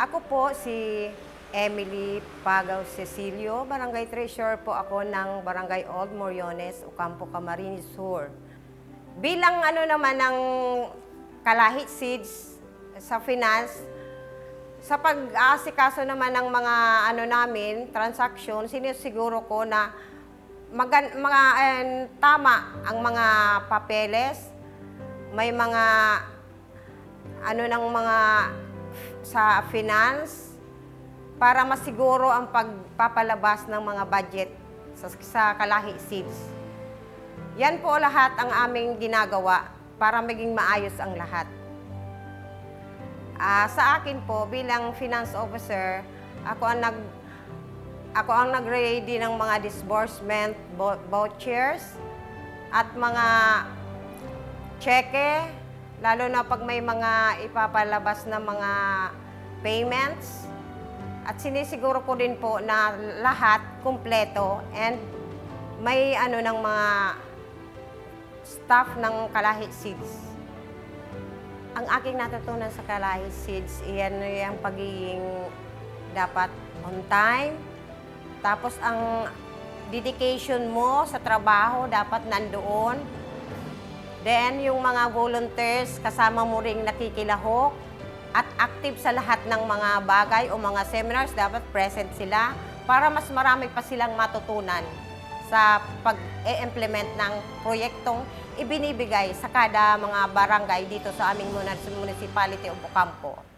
Ako po si Emily Pagaw Cecilio, Barangay Treasurer po ako ng Barangay Old Moriones, Ocampo, Camarines Sur. Bilang ano naman ng kalahit seeds sa finance, sa pag-aasikaso naman ng mga ano namin, transaction, sinisiguro ko na magan, mga eh, tama ang mga papeles, may mga ano ng mga sa finance para masiguro ang pagpapalabas ng mga budget sa, sa Kalahi Seeds. Yan po lahat ang aming ginagawa para maging maayos ang lahat. Ah, sa akin po bilang finance officer, ako ang nag ako ang nag-ready ng mga disbursement vou- vouchers at mga cheque, lalo na pag may mga ipapalabas na mga payments. At sinisiguro ko din po na lahat kumpleto and may ano ng mga staff ng Kalahi Seeds. Ang aking natutunan sa Kalahi Seeds, iyan yung pagiging dapat on time. Tapos ang dedication mo sa trabaho dapat nandoon. Then yung mga volunteers, kasama mo ring nakikilahok at active sa lahat ng mga bagay o mga seminars, dapat present sila para mas marami pa silang matutunan sa pag-implement ng proyektong ibinibigay sa kada mga barangay dito sa aming municipality of Ocampo.